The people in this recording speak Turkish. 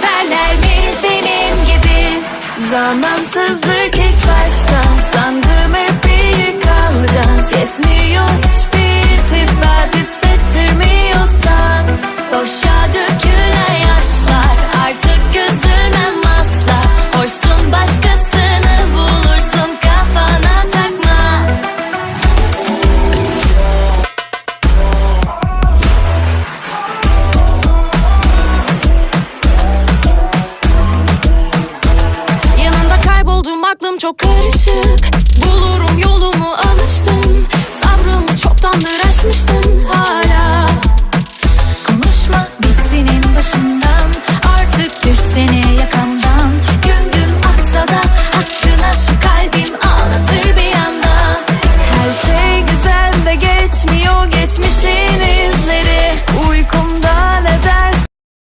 severler mi benim gibi? Zamansızlık ilk başta Sandım hep büyük kalacağız. Yetmiyor aklım çok karışık. Bulurum yolumu